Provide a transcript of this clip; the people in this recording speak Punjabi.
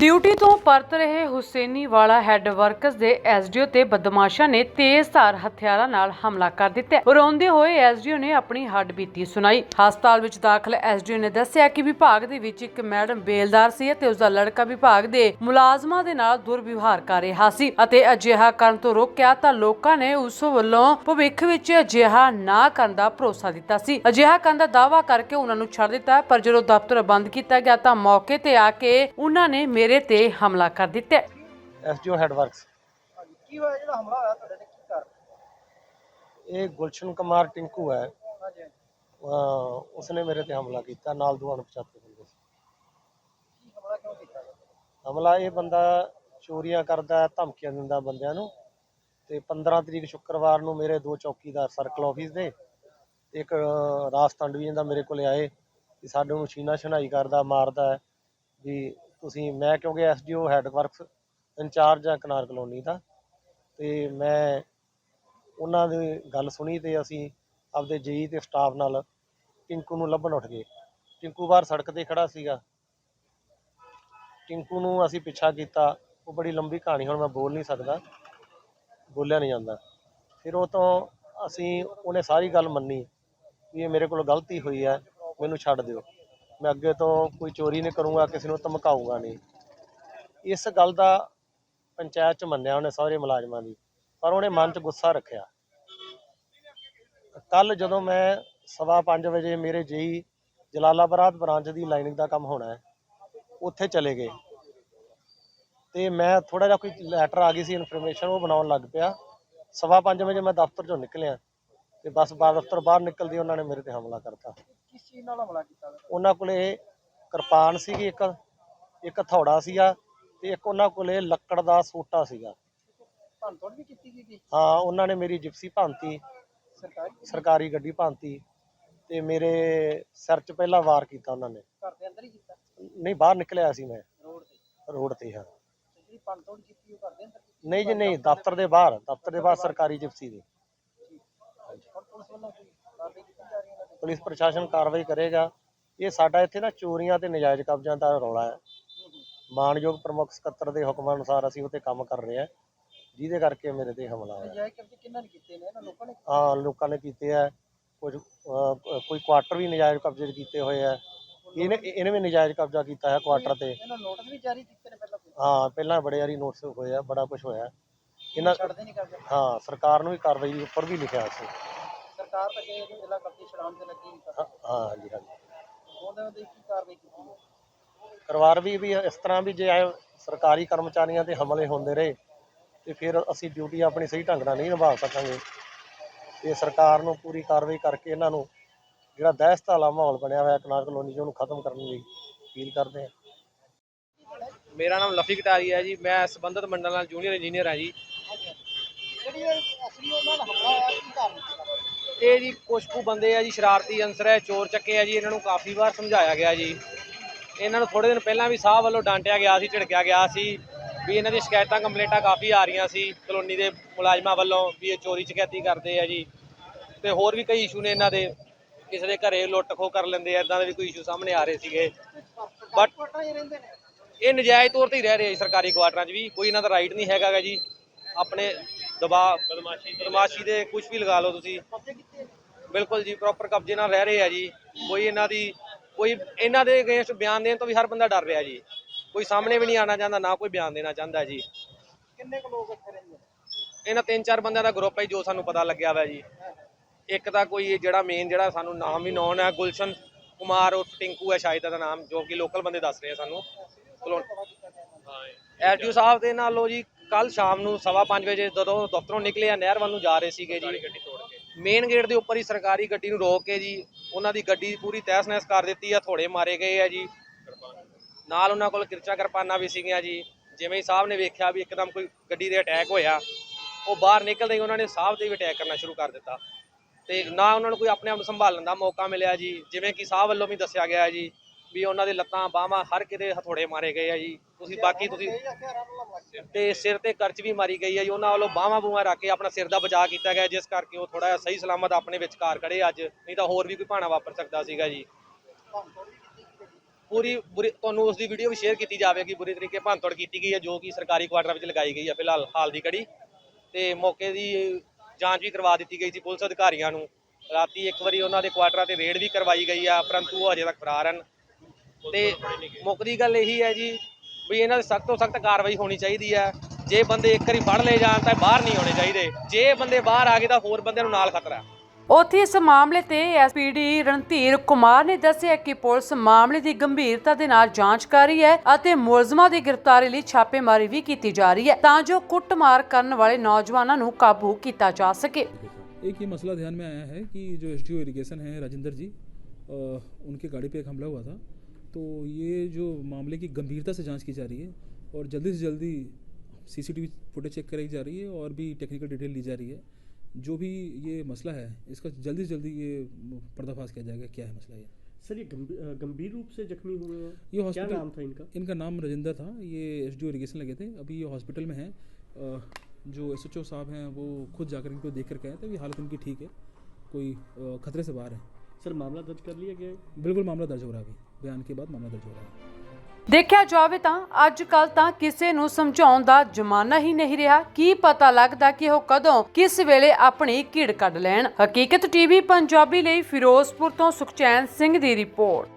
ਡਿਊਟੀ ਤੋਂ ਪਰਤ ਰਹੇ ਹੁਸੈਨੀ ਵਾਲਾ ਹੈੱਡ ਵਰਕਸ ਦੇ ਐਸਡੀਓ ਤੇ ਬਦਮਾਸ਼ਾਂ ਨੇ ਤੇਜ਼ਧਾਰ ਹਥਿਆਰਾਂ ਨਾਲ ਹਮਲਾ ਕਰ ਦਿੱਤਾ। ਰੋਂਦੇ ਹੋਏ ਐਸਡੀਓ ਨੇ ਆਪਣੀ ਹੱਡਬੀਤੀ ਸੁਣਾਈ। ਹਸਪਤਾਲ ਵਿੱਚ ਦਾਖਲ ਐਸਡੀਓ ਨੇ ਦੱਸਿਆ ਕਿ ਵਿਭਾਗ ਦੇ ਵਿੱਚ ਇੱਕ ਮੈਡਮ ਬੇਲਦਾਰ ਸੀ ਅਤੇ ਉਸ ਦਾ ਲੜਕਾ ਵਿਭਾਗ ਦੇ ਮੁਲਾਜ਼ਮਾਂ ਦੇ ਨਾਲ ਦੁਰਵਿਵਹਾਰ ਕਰ ਰਿਹਾ ਸੀ ਅਤੇ ਅਜਿਹਾ ਕਰਨ ਤੋਂ ਰੋਕਿਆ ਤਾਂ ਲੋਕਾਂ ਨੇ ਉਸ ਵੱਲੋਂ ਭਵਿੱਖ ਵਿੱਚ ਅਜਿਹਾ ਨਾ ਕਰਨ ਦਾ ਭਰੋਸਾ ਦਿੱਤਾ ਸੀ। ਅਜਿਹਾ ਕਰਨ ਦਾ ਦਾਅਵਾ ਕਰਕੇ ਉਹਨਾਂ ਨੂੰ ਛੱਡ ਦਿੱਤਾ, ਪਰ ਜਦੋਂ ਦਫ਼ਤਰ ਬੰਦ ਕੀਤਾ ਗਿਆ ਤਾਂ ਮੌਕੇ ਤੇ ਆ ਕੇ ਉਹਨਾਂ ਨੇ ਮੇਰੇ ਤੇ ਹਮਲਾ ਕਰ ਦਿੱਤਾ ਐਸਡੀਓ ਹੈਡਵਰਕਸ। ਹਾਂਜੀ ਕੀ ਹੋਇਆ? ਜਿਹੜਾ ਹਮਲਾ ਹੋਇਆ ਤੁਹਾਡੇ ਤੇ ਕੀ ਕਰ ਇਹ ਗੁਲਸ਼ਨ ਕੁਮਾਰ ਟਿੰਕੂ ਹੈ। ਹਾਂਜੀ ਅਹ ਉਸਨੇ ਮੇਰੇ ਤੇ ਹਮਲਾ ਕੀਤਾ। ਨਾਲ ਦੋ ਅਣਪਛਾਤੇ ਬੰਦੇ ਸੀ। ਕੀ ਹਮਲਾ ਕਿਉਂ ਕੀਤਾ? ਹਮਲਾ ਇਹ ਬੰਦਾ ਚੋਰੀਆਂ ਕਰਦਾ ਹੈ, ਧਮਕੀਆਂ ਦਿੰਦਾ ਬੰਦਿਆਂ ਨੂੰ। ਤੇ 15 ਤਰੀਕ ਸ਼ੁੱਕਰਵਾਰ ਨੂੰ ਮੇਰੇ ਦੋ ਚੌਕੀਦਾਰ ਸਰਕਲ ਆਫਿਸ ਦੇ ਤੇ ਇੱਕ ਅਹ, ਰਾਸ ਤੰਡਵੀ ਜਾਂਦਾ ਮੇਰੇ ਕੋਲੇ ਆਏ। ਕਿ ਸਾਡੇ ਨੂੰ ਛੀਨਾ ਛਣਾਈ ਕਰਦਾ ਮਾਰਦਾ ਹੈ। ਵੀ ਤੁਸੀਂ, ਮੈਂ ਕਿਉਂਕਿ ਐਸਡੀਓ ਹੈਡਵਰਕਸ ਇੰਚਾਰਜ ਆ ਕਨਾਰ ਕਲੋਨੀ ਦਾ, ਤੇ ਮੈਂ ਉਹਨਾਂ ਦੀ ਗੱਲ ਸੁਣੀ ਤੇ ਅਸੀਂ ਆਪਦੇ ਜਈ ਤੇ ਸਟਾਫ ਨਾਲ ਟਿੰਕੂ ਨੂੰ ਲੱਭਣ ਉੱਠ ਗਏ। ਟਿੰਕੂ ਬਾਹਰ ਸੜਕ ਤੇ ਖੜਾ ਸੀਗਾ। ਟਿੰਕੂ ਨੂੰ ਅਸੀਂ ਪਿੱਛਾ ਕੀਤਾ। ਉਹ ਬੜੀ ਲੰਬੀ ਕਹਾਣੀ, ਹੁਣ ਮੈਂ ਬੋਲ ਨਹੀਂ ਸਕਦਾ। ਬੋਲਿਆ ਨਹੀਂ ਜਾਂਦਾ। ਫਿਰ ਉਹ ਤੋਂ ਅਸੀਂ, ਉਹਨੇ ਸਾਰੀ ਗੱਲ ਮੰਨੀ ਵੀ ਇਹ ਮੇਰੇ ਕੋਲ ਗਲਤੀ ਹੋਈ ਹੈ, ਮੈਨੂੰ ਛੱਡ ਦਿਓ। ਮੈਂ ਅੱਗੇ ਤੋਂ ਕੋਈ ਚੋਰੀ ਨਹੀਂ ਕਰੂੰਗਾ, ਕਿਸੇ ਨੂੰ ਧਮਕਾਊਂਗਾ ਨਹੀਂ। ਇਸ ਗੱਲ ਦਾ ਪੰਚਾਇਤ ਚ ਮੰਨਿਆ ਉਹਨੇ ਸਾਰੇ ਮੁਲਾਜ਼ਮਾਂ ਦੀ, ਪਰ ਉਹਨੇ ਮਨ ਚ ਗੁੱਸਾ ਰੱਖਿਆ। ਕੱਲ ਜਦੋਂ ਮੈਂ ਸਵਾ ਪੰਜ ਵਜੇ ਮੇਰੇ ਜੇਈ ਜਲਾਲਾਬਾਦ ਬ੍ਰਾਂਚ ਦੀ ਲਾਈਨਿੰਗ ਦਾ ਕੰਮ ਹੋਣਾ ਹੈ, ਉੱਥੇ ਚਲੇ ਗਏ। ਤੇ ਮੈਂ ਥੋੜਾ ਜਿਹਾ ਕੋਈ ਲੈਟਰ ਆ ਗਈ ਸੀ ਇਨਫੋਰਮੇਸ਼ਨ ਉਹ ਬਣਾਉਣ ਲੱਗ ਪਿਆ। ਸਵਾ ਪੰਜ ਵਜੇ ਮੈਂ ਦਫ਼ਤਰ ਚੋਂ ਨਿਕਲਿਆ। ਤੇ ਬਸ ਬਾਹਰ ਦਫ਼ਤਰ ਬਾਹਰ ਨਿਕਲਦੀ ਉਹਨਾਂ ਨੇ ਮੇਰੇ ਤੇ ਹਮਲਾ ਕਰਤਾ। ਕਿਸ ਚੀਜ਼ ਨਾਲ ਹਮਲਾ ਕੀਤਾ ਉਹਨਾਂ ਕੋਲੇ ਕਿਰਪਾਨ ਸੀਗੀ ਇੱਕ ਇੱਕ ਹਥੌੜਾ ਸੀਗਾ ਤੇ ਇੱਕ ਉਹਨਾਂ ਕੋਲੇ ਲੱਕੜ ਦਾ ਸੋਟਾ ਸੀਗਾ। ਭੰਨ ਤੋੜ ਵੀ ਕੀਤੀ ਗਈ ਸੀ ਹਾਂ ਉਹਨਾਂ ਨੇ ਮੇਰੀ ਜਿਪਸੀ ਭੰਨਤੀ ਸਰਕਾਰੀ ਸਰਕਾਰੀ ਗੱਡੀ ਭੰਨਤੀ ਤੇ ਮੇਰੇ ਸਿਰ 'ਚ ਪਹਿਲਾਂ ਵਾਰ ਕੀਤਾ ਉਹਨਾਂ ਨੇ। ਘਰ ਦੇ ਅੰਦਰ ਹੀ ਕੀਤਾ? ਨਹੀਂ ਬਾਹਰ ਨਿਕਲਿਆ ਸੀ ਮੈਂ। ਰੋਡ ਤੇ? ਰੋਡ ਤੇ ਹਾਂ। ਜਿਹੜੀ ਭੰਨ ਤੋੜ ਕੀਤੀ ਉਹ ਘਰ ਦੇ ਅੰਦਰ ਨਹੀਂ ਜੀ ਨਹੀਂ ਦਫ਼ਤਰ ਦੇ ਬਾਹਰ ਦਫ਼ਤਰ ਦੇ ਬਾਹਰ ਸਰਕਾਰੀ ਜਿਪਸੀ ਦੀ। ਪੁਲਿਸ ਪ੍ਰਸ਼ਾਸਨ ਕਾਰਵਾਈ ਕਰੇਗਾ। ਇਹ ਸਾਡਾ ਇੱਥੇ ਨਾ ਚੋਰੀਆਂ ਤੇ ਨਜਾਇਜ਼ ਕਬਜ਼ਿਆਂ ਦਾ ਰੌਲਾ ਹੈ। ਮਾਨਯੋਗ ਪ੍ਰਮੁੱਖ ਸਕੱਤਰ ਦੇ ਹੁਕਮ ਅਨੁਸਾਰ ਅਸੀਂ ਉਤੇ ਕੰਮ ਕਰ ਰਹੇ ਹਾਂ। ਜਿਹਦੇ ਕਰਕੇ ਮੇਰੇ ਤੇ ਹਮਲਾ ਹੋਇਆ। ਨਜਾਇਜ਼ ਕਬਜ਼ੇ ਕਿੰਨਾਂ ਨੇ ਕੀਤੇ ਨੇ? ਇਹਨਾਂ ਲੋਕਾਂ ਨੇ ਹਾਂ ਲੋਕਾਂ ਨੇ ਕੀਤੇ ਆ। ਕੁਝ ਕੋਈ ਕੁਆਟਰ ਵੀ ਨਜਾਇਜ਼ ਕਬਜ਼ੇ ਕੀਤੇ ਹੋਏ ਆ। ਇਹਨੇ ਇਹਨੇ ਵੀ ਨਜਾਇਜ਼ ਕਬਜ਼ਾ ਕੀਤਾ ਹੈ ਕੁਆਟਰ ਤੇ। ਇਹਨਾਂ ਨੋਟਿਸ ਵੀ ਜਾਰੀ ਕੀਤੇ ਨੇ ਪਹਿਲਾਂ ਕੋਈ? ਹਾਂ ਪਹਿਲਾਂ ਬੜੇ ਵਾਰੀ ਨੋਟਿਸ ਹੋਏ ਆ ਬੜਾ ਕੁਝ ਹੋਇਆ। ਇਹਨਾਂ ਛੱਡਦੇ ਨਹੀਂ ਕਰਦੇ ਹਾਂ ਸਰਕਾਰ ਨੂੰ ਵੀ ਕਾਰਵਾਈ ਉੱਪਰ ਵੀ ਲਿਖਿਆ ਸੀ। ਸਰਕਾਰ ਤਾਂ ਕਹੇ ਕਿ ਜ਼ਿਲ੍ਹਾ ਕਬਜ਼ੇ ਛਡਾਉਣ ਤੇ ਲੱਗੀ ਨਹੀਂ ਹਾਂ ਹਾਂ, ਹਾਂਜੀ ਹਾਂਜੀ। ਉਹਦੇ ਵਿੱਚ ਕੀ ਕਾਰਵਾਈ ਕੀਤੀ ਹੈ? ਕਰਵਾਰ ਵੀ ਵੀ ਇਸ ਤਰ੍ਹਾਂ ਵੀ ਜੇ ਇਹ ਸਰਕਾਰੀ ਕਰਮਚਾਰੀਆਂ ਤੇ ਹਮਲੇ ਹੁੰਦੇ ਰਹੇ ਤੇ ਫਿਰ ਅਸੀਂ ਡਿਊਟੀ ਆਪਣੀ ਸਹੀ ਢੰਗ ਨਾਲ ਨਹੀਂ ਨਿਭਾ ਸਕਾਂਗੇ। ਤੇ ਸਰਕਾਰ ਨੂੰ ਪੂਰੀ ਕਾਰਵਾਈ ਕਰਕੇ ਇਹਨਾਂ ਨੂੰ ਜਿਹੜਾ ਦਹਿਸ਼ਤ ਵਾਲਾ ਮਾਹੌਲ ਬਣਿਆ ਹੋਇਆ ਕਨਾਰ ਕਲੋਨੀ 'ਚ ਉਹਨੂੰ ਖਤਮ ਕਰਨ ਲਈ ਅਪੀਲ ਕਰਦੇ ਹਾਂ। ਮੇਰਾ ਨਾਮ ਲਫੀ ਕਟਾਰੀ ਹੈ ਜੀ। ਮੈਂ ਸੰਬੰਧਿਤ ਮੰਡਲ ਨਾਲ ਜੂਨੀਅਰ ਇੰਜੀਨੀਅਰ ਹਾਂ ਜੀ। ਜਿਹੜੀ ਇਹ ਅਸਲੀ ਉਹਨਾਂ ਦਾ ਹਮਲਾ ਹੋਇਆ ਕੀ ਕਾਰਨ ਸੀ? ਇਹ ਜੀ ਕੁਛ ਕੁ ਬੰਦੇ ਆ ਜੀ, ਸ਼ਰਾਰਤੀ ਅੰਸਰ ਹੈ, ਚੋਰ ਚੱਕੇ ਆ ਜੀ, ਇਹਨਾਂ ਨੂੰ ਕਾਫੀ ਵਾਰ ਸਮਝਾਇਆ ਗਿਆ ਜੀ। ਇਹਨਾਂ ਨੂੰ ਥੋੜੇ ਦਿਨ ਪਹਿਲਾਂ ਵੀ ਸਾਹ ਵੱਲੋਂ ਡਾਂਟਿਆ ਗਿਆ ਸੀ, ਝਿੜਕਿਆ ਗਿਆ ਸੀ ਵੀ ਇਹਨਾਂ ਦੀ ਸ਼ਿਕਾਇਤਾਂ, ਕੰਪਲੇਂਟਾਂ ਕਾਫੀ ਆ ਰਹੀਆਂ ਸੀ ਕਲੋਨੀ ਦੇ ਮੁਲਾਜ਼ਮਾਂ ਵੱਲੋਂ ਵੀ ਇਹ ਚੋਰੀ ਚਕੈਤੀ ਕਰਦੇ ਆ ਜੀ। ਤੇ ਹੋਰ ਵੀ ਕਈ ਇਸ਼ੂ ਨੇ ਇਹਨਾਂ ਦੇ, ਕਿਸੇ ਦੇ ਘਰੇ ਲੁੱਟ ਖੋਹ ਕਰ ਲੈਂਦੇ ਆ ਇਦਾਂ ਦੇ ਵੀ ਕੋਈ ਇਸ਼ੂ ਸਾਹਮਣੇ ਆ ਰਹੇ ਸੀਗੇ। ਬਟ ਇਹ ਨਜਾਇਜ਼ ਤੌਰ ਤੇ ਹੀ ਰਹਿ ਰਹੇ ਆ ਜੀ ਸਰਕਾਰੀ ਕੁਆਟਰਾਂ 'ਚ ਵੀ, ਕੋਈ ਇਹਨਾਂ ਦਾ ਰਾਈਟ ਨਹੀਂ ਹੈਗਾ ਗਾ ਜੀ। ਆਪਣੇ ਦਬਾਅ ਬਦਮਾਸ਼ੀ ਬਦਮਾਸ਼ੀ ਦੇ ਕੁਝ ਵੀ ਲਗਾ ਲਓ ਤੁਸੀਂ। ਬਿਲਕੁਲ ਜੀ ਪ੍ਰੋਪਰ ਕਬਜ਼ੇ ਨਾਲ ਰਹਿ ਰਹੇ ਆ ਜੀ। ਕੋਈ ਇਹਨਾਂ ਦੀ ਕੋਈ ਇਹਨਾਂ ਦੇ ਅਗੇਂਸਟ ਬਿਆਨ ਦੇਣ ਤੋਂ ਵੀ ਹਰ ਬੰਦਾ ਡਰ ਰਿਹਾ ਜੀ। ਕੋਈ ਸਾਹਮਣੇ ਵੀ ਨਹੀਂ ਆਣਾ ਚਾਹੁੰਦਾ ਨਾ ਕੋਈ ਬਿਆਨ ਦੇਣਾ ਚਾਹੁੰਦਾ ਜੀ। ਕਿੰਨੇ ਕੁ ਲੋਕ ਇੱਥੇ ਰਹਿੰਦੇ ਇਹਨਾਂ ਤਿੰਨ ਚਾਰ ਬੰਦਿਆਂ ਦਾ ਗਰੁੱਪ ਹੈ ਜੋ ਸਾਨੂੰ ਪਤਾ ਲੱਗਿਆ ਵਾ ਜੀ। ਇੱਕ ਤਾਂ ਕੋਈ ਜਿਹੜਾ ਮੇਨ ਜਿਹੜਾ ਸਾਨੂੰ ਨਾਮ ਵੀ ਨੌਨ ਹੈ ਗੁਲਸ਼ਨ ਕੁਮਾਰ ਉਰਫ ਟਿੰਕੂ ਹੈ ਸ਼ਾਇਦ ਦਾ ਨਾਮ ਜੋ ਕਿ ਲੋਕਲ ਬੰਦੇ ਦੱਸ ਰਹੇ ਆ ਸਾਨੂੰ। ਚਲੋ ਐਸਡੀਓ ਸਾਹਿਬ ਦੇ ਨਾਲੋਂ ਜੀ ਕੱਲ ਸ਼ਾਮ ਨੂੰ ਸਵਾ ਪੰਜ ਵਜੇ ਜਦੋਂ ਦਫ਼ਤਰੋਂ ਨਿਕਲੇ ਆ ਨਹਿਰ ਵੱਲ ਨੂੰ ਜਾ ਰਹੇ ਸੀਗੇ ਜੀ। ਮੇਨ ਗੇਟ ਦੇ ਉੱਪਰ ਹੀ ਸਰਕਾਰੀ ਗੱਡੀ ਨੂੰ ਰੋਕ ਕੇ ਜੀ ਉਹਨਾਂ ਦੀ ਗੱਡੀ ਪੂਰੀ ਤਹਿਸ ਨਹਿਸ ਕਰ ਦਿੱਤੀ ਆ ਥੋੜੇ ਮਾਰੇ ਗਏ ਆ ਜੀ। ਨਾਲ ਉਹਨਾਂ ਕੋਲ ਕਿਰਚਾ ਕਿਰਪਾਨਾਂ ਵੀ ਸੀਗੀਆਂ ਜੀ। ਜਿਵੇਂ ਹੀ ਸਾਹਿਬ ਨੇ ਵੇਖਿਆ ਵੀ ਇੱਕਦਮ ਕੋਈ ਗੱਡੀ ਦੇ ਅਟੈਕ ਹੋਇਆ ਉਹ ਬਾਹਰ ਨਿਕਲਦੇ ਹੀ ਉਹਨਾਂ ਨੇ ਸਾਹਿਬ ਤੇ ਵੀ ਅਟੈਕ ਕਰਨਾ ਸ਼ੁਰੂ ਕਰ ਦਿੱਤਾ। ਤੇ ਨਾ ਉਹਨਾਂ ਨੂੰ ਕੋਈ ਆਪਣੇ ਆਪ ਨੂੰ ਸੰਭਾਲਣ ਦਾ ਮੌਕਾ ਮਿਲਿਆ ਜੀ। ਜਿਵੇਂ ਕਿ ਸਾਹਿਬ ਵੱਲੋਂ ਵੀ ਦੱਸਿਆ ਗਿਆ ਜੀ ਵੀ ਉਹਨਾਂ ਦੇ ਲੱਤਾਂ ਬਾਹਾਂ ਹਰ ਕਿਤੇ ਹਥੋੜੇ ਮਾਰੇ ਗਏ ਆ ਜੀ। ਤੁਸੀਂ ਬਾਕੀ ਤੁਸੀਂ ਤੇ ਸਿਰ ਤੇ ਕਰਚ ਵੀ ਮਾਰੀ ਗਈ ਹੈ ਜੀ। ਉਹਨਾਂ ਵੱਲੋਂ ਬਾਹਾਂ ਬੂਹਾਂ ਰੱਖ ਕੇ ਆਪਣਾ ਸਿਰ ਦਾ ਬਚਾਅ ਕੀਤਾ ਗਿਆ, ਜਿਸ ਕਰਕੇ ਉਹ ਥੋੜਾ ਜਿਹਾ ਸਹੀ ਸਲਾਮਤ ਆਪਣੇ ਵਿਚਕਾਰ ਖੜੇ ਅੱਜ। ਨਹੀਂ ਤਾਂ ਹੋਰ ਵੀ ਕੋਈ ਭਾਣਾ ਵਾਪਰ ਸਕਦਾ ਸੀਗਾ ਜੀ। ਪੂਰੀ ਬੁਰੀ ਤੁਹਾਨੂੰ ਉਸ ਦੀ ਵੀਡੀਓ ਵੀ ਸ਼ੇਅਰ ਕੀਤੀ ਜਾਵੇਗੀ ਬੁਰੀ ਤਰੀਕੇ ਭੰਨਤੋੜ ਕੀਤੀ ਗਈ ਹੈ ਜੋ ਕਿ ਸਰਕਾਰੀ ਕੁਆਟਰਾਂ ਵਿੱਚ ਲਗਾਈ ਗਈ ਹੈ ਫਿਲਹਾਲ, ਹਾਲ ਦੀ ਘੜੀ। ਤੇ ਮੌਕੇ ਦੀ ਜਾਂਚ ਵੀ ਕਰਵਾ ਦਿੱਤੀ ਗਈ ਸੀ ਪੁਲਿਸ ਅਧਿਕਾਰੀਆਂ ਨੂੰ। ਰਾਤੀ ਇੱਕ ਵਾਰੀ ਉਹਨਾਂ ਦੇ ਕੁਆਟਰਾਂ ਤੇ ਰੇਡ ਵੀ ਕਰਵਾਈ ਗਈ ਆ, ਪਰੰਤੂ ਉਹ ਅਜੇ ਤੱਕ ਫਰਾਰ ਹਨ। ਤੇ ਮੁੱਖ ਦੀ ਗੱਲ ਇਹੀ ਹੈ ਜੀ ਵੀ ਇਹਨਾਂ ਦੀ ਸਖਤ ਤੋਂ ਸਖਤ ਕਾਰਵਾਈ ਹੋਣੀ ਚਾਹੀਦੀ ਹੈ ਜੇ ਬੰਦੇ ਇੱਕ ਵਾਰੀ ਫੜ ਲਏ ਜਾਣ ਤਾਂ ਬਾਹਰ ਨਹੀਂ ਆਉਣੇ ਚਾਹੀਦੇ ਜੇ ਬੰਦੇ ਬਾਹਰ ਆ ਗਏ ਤਾਂ ਹੋਰ ਬੰਦਿਆਂ ਨੂੰ ਨਾਲ ਖਤਰਾ ਹੈ ਉੱਥੇ ਇਸ ਮਾਮਲੇ ਤੇ ਐਸਪੀਡੀ ਰਣਧੀਰ ਕੁਮਾਰ ਨੇ ਦੱਸਿਆ ਕਿ ਪੁਲਿਸ ਮਾਮਲੇ ਦੀ ਗੰਭੀਰਤਾ ਦੇ ਨਾਲ ਜਾਂਚ ਕਰ ਰਹੀ ਹੈ ਅਤੇ ਮੁਲਜ਼ਮਾਂ ਦੀ ਗ੍ਰਿਫਤਾਰੀ ਲਈ ਛਾਪੇਮਾਰੀ ਵੀ ਕੀਤੀ ਜਾ ਰਹੀ ਹੈ ਤਾਂ ਜੋ ਕੁੱਟਮਾਰ ਕਰਨ ਵਾਲੇ ਨੌਜਵਾਨਾਂ ਨੂੰ ਕਾਬੂ ਕੀਤਾ ਜਾ ਸਕੇ एक ये मसला ध्यान में आया है कि जो एस इरिगेशन है राजेंद्र जी अ, उनके गाड़ी पे एक हमला हुआ था तो ये जो मामले की गंभीरता से जाँच की जा रही है और जल्दी से जल्दी सीसीटीवी फुटेज चेक कराई जा रही है और भी टेक्निकल डिटेल ली जा रही है। जो भी ये मसला है इसका जल्दी से जल्दी ये पर्दाफाश किया जाएगा क्या है मसला ये? सर ये गंभीर रूप से जख्मी हुए हैं? ये हॉस्पिटल नाम था इनका? इनका नाम राजेंद्र था। ये एस इरिगेशन लगे थे। अभी ये हॉस्पिटल में हैं। जो एस एच ओ साहब हैं वो खुद जाकर इनको देख कर आए थे अभी हालत उनकी ठीक है कोई खतरे से बाहर है। सर मामला दर्ज कर लिया गया है? बिल्कुल मामला दर्ज हो रहा है अभी। ਬਿਆਨ ਕੇ ਬਾਅਦ ਮਾਮਲਾ ਦਰਜ ਹੋ ਰਿਹਾ ਹੈ। ਦੇਖਿਆ ਜਾਵੇ ਤਾਂ ਅੱਜ ਕੱਲ ਤਾਂ ਕਿਸੇ ਨੂੰ ਸਮਝਾਉਣ ਦਾ ਜ਼ਮਾਨਾ ਹੀ ਨਹੀਂ ਰਿਹਾ। ਕੀ ਪਤਾ ਲੱਗਦਾ ਕਿ ਉਹ ਕਦੋਂ ਕਿਸ ਵੇਲੇ ਆਪਣੀ ਕਿੜ ਕੱਢ ਲੈਣ। ਹਕੀਕਤ ਟੀਵੀ ਪੰਜਾਬੀ ਲਈ ਫਿਰੋਜ਼ਪੁਰ ਤੋਂ ਸੁਖਚੈਨ ਸਿੰਘ ਦੀ ਰਿਪੋਰਟ।